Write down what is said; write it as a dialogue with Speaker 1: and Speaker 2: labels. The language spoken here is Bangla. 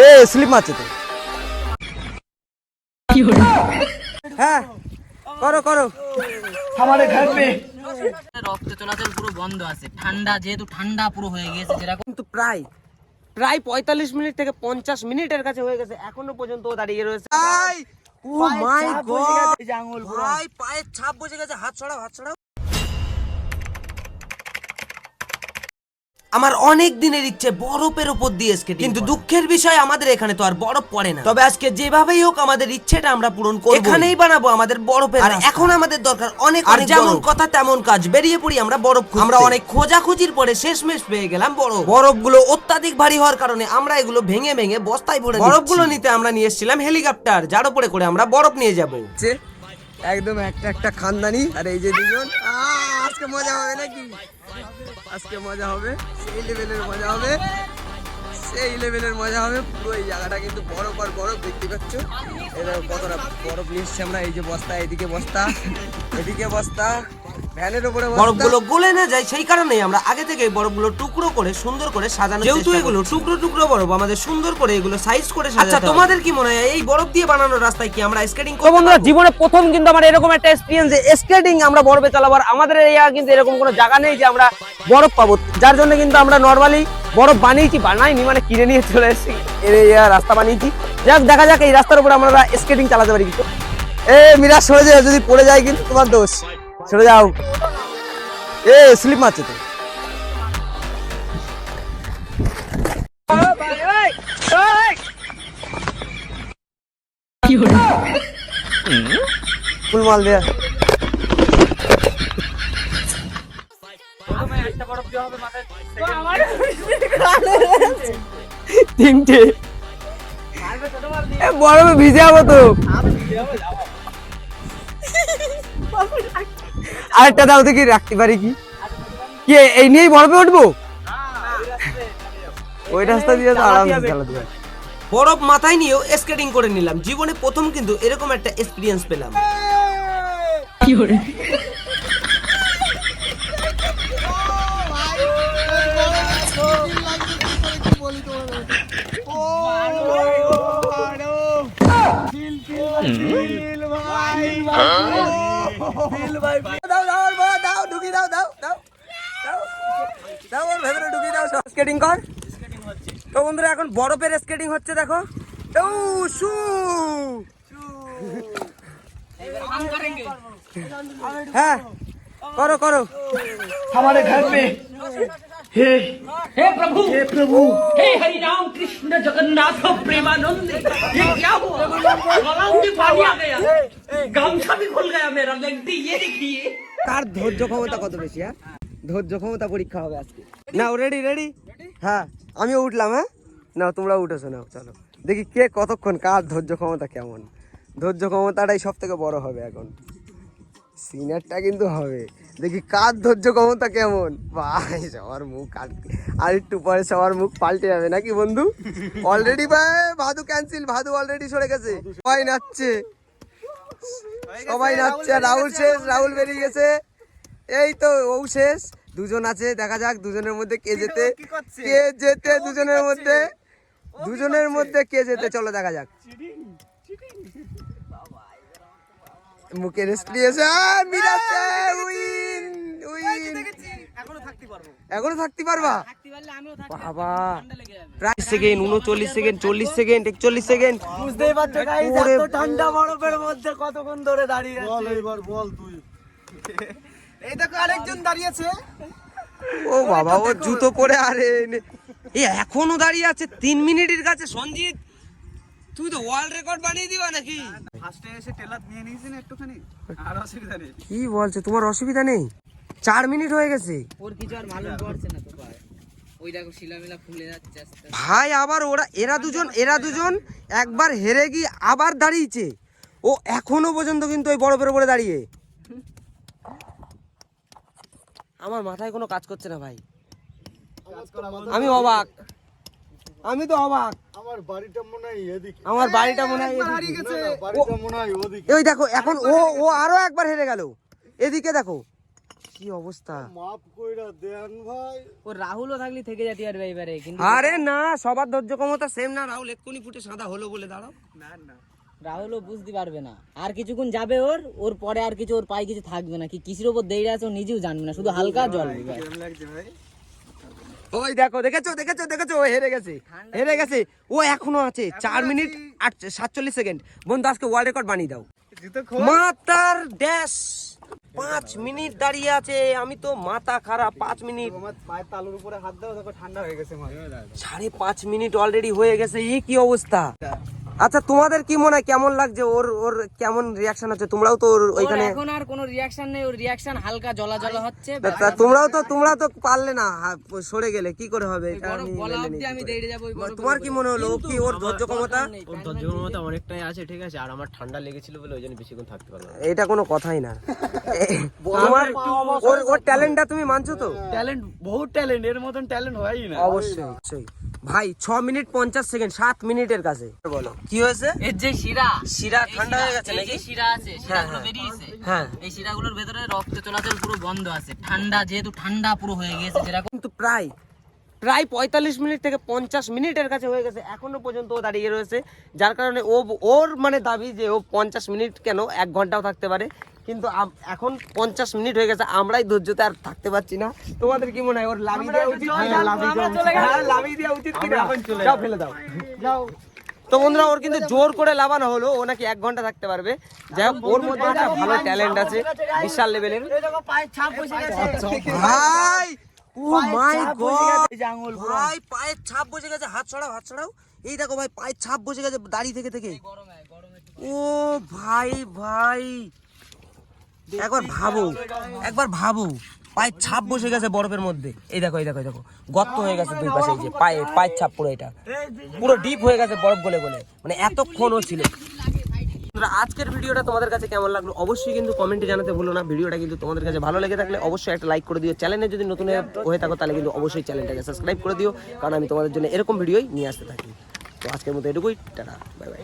Speaker 1: এ স্লিপ মারছে তো। হ্যাঁ করো করো।
Speaker 2: রক্ত চলাচল পুরো বন্ধ আছে। ঠান্ডা যেহেতু ঠান্ডা পুরো হয়ে গিয়েছে যেরকম
Speaker 1: কিন্তু প্রায় প্রায় পঁয়তাল্লিশ মিনিট থেকে পঞ্চাশ মিনিটের কাছে হয়ে গেছে। এখনও পর্যন্ত দাঁড়িয়ে রয়েছে। ও মাই গড ভাই পায়ের ছাপ বসে গেছে। হাত ছড়াও হাত ছড়াও আমার অনেক দিনের ইচ্ছে বরফের উপর দিয়ে স্কেটিং কিন্তু দুঃখের বিষয় আমাদের এখানে তো আর বরফ পড়ে না। তবে আজকে যেভাবেই হোক আমাদের ইচ্ছেটা আমরা পূরণ করব এখানেই বানাবো আমাদের বরফের আর এখন আমাদের দরকার অনেক আর যেমন কথা তেমন কাজ। বেরিয়ে পড়ি আমরা বরফ আমরা অনেক খোঁজাখুঁজির পরে শেষমেশ পেয়ে গেলাম বরফ। বরফগুলো অত্যাধিক ভারী হওয়ার কারণে আমরা এগুলো ভেঙে ভেঙে বস্তায় ভরে বরফগুলো নিতে আমরা নিয়ে এসেছিলাম হেলিকপ্টার যার উপরে করে আমরা বরফ নিয়ে যাব। একদম একটা একটা খানদানি, আর এই যে দুজন। আজকে মজা হবে নাকি? আজকে মজা হবে। সেই লেভেলের মজা হবে। সেই লেভেলের মজা হবে। পুরো এই জায়গাটা কিন্তু বরফ আর বরফ, দেখতে পাচ্ছ? এবার কতটা বরফ নিচ্ছে আমরা। এই যে বস্তা, এদিকে বস্তা এদিকে বস্তা। ভ্যানের উপরে বরফগুলো গলে না যায় সেই কারণেই আমরা আগে থেকে বরফগুলো টুকরো করে সুন্দর করে সাজানো যেহেতু এগুলো টুকরো টুকরো বরফ আমাদের সুন্দর করে এগুলো সাইজ করে সাজাতে আচ্ছা তোমাদের কি মনে হয় এই বরফ দিয়ে বানানো রাস্তায় কি আমরা স্কেটিং করতে বন্ধুরা জীবনে প্রথম কিন্তু আমার এরকম একটা এক্সপিরিয়েন্স যে স্কেটিং আমরা বরফে চালাবার আমাদের এরিয়া কিন্তু এরকম কোনো জায়গা নেই যে আমরা বরফ পাবো। যার জন্য কিন্তু আমরা নরমালি বরফ বানিয়েছি বানাইনি মানে কিনে নিয়ে চলে এসেছি। এর এরিয়া রাস্তা বানিয়েছি। যাক দেখা যাক এই রাস্তার উপর আমরা স্কেটিং চালাতে পারি কিন্তু। এ মিরাজ সরে যায় যদি পড়ে যায় কিন্তু তোমার দোষ। সরে যাও। এ স্লিপ মারছে তো। ফুল মাল দেয়া। তিনটে। বরফে ভিজে যাব তো। আরেকটা দাও দেখি রাখতে পারি কি কি এই নিয়েই বরফে উঠবো ওই রাস্তা দিয়ে তো পারি বরফ মাথায় নিয়েও স্কেটিং করে নিলাম জীবনে প্রথম কিন্তু এরকম একটা এক্সপিরিয়েন্স পেলাম দাও দাও দাও ঢুকি দাও দাও দাও দাও দাও ওর ভেতরে ঢুকি দাও সব স্কেটিং কর তো বন্ধুরা এখন বরফের স্কেটিং হচ্ছে দেখো ও শু হ্যাঁ করো করো
Speaker 2: हे प्रभु हे प्रभु हे हरि राम कृष्ण जगन्नाथ प्रेमानंद ये क्या हुआ गलाव में पानी आ गया गमछा भी खुल गया मेरा लगती ये देखिए
Speaker 1: কার ধৈর্য ক্ষমতা কত বেশি হ্যাঁ ধৈর্য ক্ষমতা পরীক্ষা হবে আজকে নাও রেডি রেডি হ্যাঁ আমিও উঠলাম হ্যাঁ? নাও তোমরা উঠেছো নাও চলো। দেখি কে কতক্ষণ কার ধৈর্য ক্ষমতা কেমন। ধৈর্য ক্ষমতাটাই সব থেকে বড় হবে এখন। সিনারটা কিন্তু হবে। দেখি কার ধৈর্য ক্ষমতা কেমন। ভাই সবার মুখ আর একটু পরে সবার মুখ পাল্টে যাবে নাকি বন্ধু? অলরেডি ভাই ভাদু ক্যান্সেল ভাদু অলরেডি সরে গেছে। সবাই নাচছে। সবাই নাচছে রাহুল শেষ রাহুল বেরিয়ে গেছে। এই তো ও শেষ। দুজন আছে দেখা যাক দুজনের মধ্যে কে যেতে কে যেতে দুজনের মধ্যে? দুজনের মধ্যে কে যেতে? চলো দেখা যাক। মুখের এক্সপ্রেশন উইন উইন এখনও থাকতে পারবা। বাবা। প্রায় সেকেন্ড উনচল্লিশ সেকেন্ড চল্লিশ সেকেন্ড একচল্লিশ সেকেন্ড
Speaker 3: বুঝতেই পারছ ঠান্ডা বরফের মধ্যে কতক্ষণ ধরে দাঁড়িয়ে এবার বল তুই। এই দেখো আরেকজন দাঁড়িয়েছে।
Speaker 1: ও বাবা ও জুতো পরে আরে এ এখনও দাঁড়িয়ে আছে তিন মিনিটের কাছে। সঞ্জিত তুই তো ওয়ার্ল্ড রেকর্ড বানিয়ে দিবা নাকি?
Speaker 3: ফার্স্টে এসে টেলার নিয়ে নিয়েছেন একটুখানি আর অসুবিধা নেই।
Speaker 1: কি বলছো তোমার অসুবিধা নেই? চার মিনিট হয়ে গেছে।
Speaker 2: ওর কিছু আর মালুম পড়ছে না তো ভাই। ওই দেখো শিলামিলা যাচ্ছে।
Speaker 1: ভাই আবার ওরা এরা দুজন এরা দুজন একবার হেরে গিয়ে আবার দাঁড়িয়েছে। ও এখনও পর্যন্ত কিন্তু ওই বরফের উপরে দাঁড়িয়ে। আমার মাথায় কোনো কাজ করছে না ভাই। আমি অবাক। আমি তো অবাক।
Speaker 4: আমার বাড়িটা মনে হয় এদিকে।
Speaker 1: আমার বাড়িটা মনে হয় এদিকে।
Speaker 3: হারিয়ে গেছে।
Speaker 4: বাড়িটা মনে হয় ওদিকে।
Speaker 1: ওই দেখো এখন ও ও আরও একবার হেরে গেল। এদিকে দেখো কি অবস্থা।
Speaker 4: মাফ কইরা দেন ভাই।
Speaker 3: ও রাহুলও থাকলে থেকে যেতে পারবে এবারে কিন্তু
Speaker 1: আরে না সবার ধৈর্য ক্ষমতা সেম না। রাহুল এক্ষুনি ফুটে সাদা হলো বলে দাঁড়াও।
Speaker 3: না না। রাহুলও বুঝতে পারবে না। আর কিছুক্ষণ যাবে ওর ওর পরে আর কিছু ওর পায়ে কিছু থাকবে না। কি কিসের উপর দেড়ে আছে ও নিজেও জানবে না শুধু হালকা জল
Speaker 1: ওই দেখো দেখেছ দেখেছ দেখেছ ও হেরে গেছে হেরে গেছে। ও এখনও আছে চার মিনিট আট সাতচল্লিশ সেকেন্ড। বন্ধু আজকে ওয়ার্ল্ড রেকর্ড বানিয়ে দাও। মাতার ড্যাশ পাঁচ মিনিট দাঁড়িয়ে আছে আমি তো মাথা খারাপ পাঁচ মিনিট।
Speaker 3: পায়ের তালুর উপরে হাত দাও দেখো ঠান্ডা হয়ে গেছে
Speaker 1: সাড়ে পাঁচ মিনিট অলরেডি হয়ে গেছে এই কি অবস্থা? আচ্ছা তোমাদের কি মনে হয় কেমন লাগছে? ওর ওর কেমন রিয়াকশন হচ্ছে তোমরাও তো ওর ওইখানে
Speaker 3: এখন আর কোনো রিয়াকশন নেই ওর রিয়াকশন হালকা জলা জলা হচ্ছে।
Speaker 1: তা তোমরাও তো তোমরা তো পারলে না সরে গেলে। কি করে হবে? এটা আমি
Speaker 3: বলা আমি
Speaker 1: পারি।
Speaker 3: দেড়ে ওই
Speaker 1: তোমার কি মনে হলো? কি ওর ধৈর্য ক্ষমতা?
Speaker 5: ওর ধৈর্য ক্ষমতা অনেকটাই আছে ঠিক আছে আর আমার ঠান্ডা লেগেছিল বলে ওই জন্য বেশিক্ষণ থাকতে পারলাম না।
Speaker 1: এটা কোনো কথাই না। তোমার ওর ওর ট্যালেন্টটা তুমি মানছো তো?
Speaker 3: ট্যালেন্ট বহুত ট্যালেন্ট এর মতন ট্যালেন্ট হয়ই না।
Speaker 1: অবশ্যই অবশ্যই। ভাই ছ মিনিট পঞ্চাশ সেকেন্ড সাত মিনিটের কাছে। বলো কি হয়েছে?
Speaker 3: এর যে শিরা
Speaker 1: শিরা ঠান্ডা হয়ে গেছে নাকি?
Speaker 3: শিরা আছে শিরাগুলো বেরিয়েছে
Speaker 1: হ্যাঁ।
Speaker 3: এই শিরাগুলোর ভেতরে রক্ত চলাচল পুরো বন্ধ আছে। ঠান্ডা যেহেতু ঠান্ডা পুরো হয়ে গেছে যেরকম
Speaker 1: কিন্তু প্রায় প্রায় পঁয়তাল্লিশ মিনিট থেকে পঞ্চাশ মিনিটের কাছে হয়ে গেছে। এখনও পর্যন্ত ও দাঁড়িয়ে রয়েছে। যার কারণে ও ওর মানে দাবি যে ও পঞ্চাশ মিনিট কেন এক ঘন্টাও থাকতে পারে। কিন্তু এখন পঞ্চাশ মিনিট হয়ে গেছে আমরাই ধৈর্যতে আর থাকতে পারছি না। তোমাদের কি মনে হয় ওর লাভি দেওয়া উচিত? হ্যাঁ, লাভি দেওয়া উচিত। হ্যাঁ, লাভি দেওয়া উচিত কিনা? যাও ফেলে দাও। তো বন্ধুরা ওর কিন্তু জোর করে লাভানো হলো ও নাকি এক ঘণ্টা থাকতে পারবে। যাই হোক ওর মধ্যে একটা ভালো ট্যালেন্ট আছে বিশাল লেভেলের ভাই ও মাই গড ভাই পায়ের ছাপ বসে গেছে হাত ছড়াও হাত ছড়াও এই দেখো ভাই পায়ের ছাপ বসে গেছে দাঁড়িয়ে থেকে থেকে। ও ভাই ভাই। একবার ভাবো একবার ভাবো। পায়ের ছাপ বসে গেছে বরফের মধ্যে। এই দেখো এই দেখো এই দেখো। গর্ত হয়ে গেছে দুই পাশে যে পায়ে, পায়ের ছাপ পুরো এটা। পুরো ডিপ হয়ে গেছে বরফ গলে গলে। মানে এতক্ষণও ছিল। আজকের ভিডিওটা তোমাদের কাছে কেমন লাগল অবশ্যই কিন্তু কমেন্টে জানাতে ভুলো না। ভিডিওটা কিন্তু তোমাদের কাছে ভালো লেগে থাকলে অবশ্যই একটা লাইক করে দিও। চ্যানেলে যদি নতুন হয়ে থাকো, তাহলে কিন্তু অবশ্যই চ্যানেলটাকে সাবস্ক্রাইব করে দিও। কারণ আমি তোমাদের জন্য এরকম ভিডিওই নিয়ে আসতে থাকি। তো আজকের মতো এটুকুই। Tata bye bye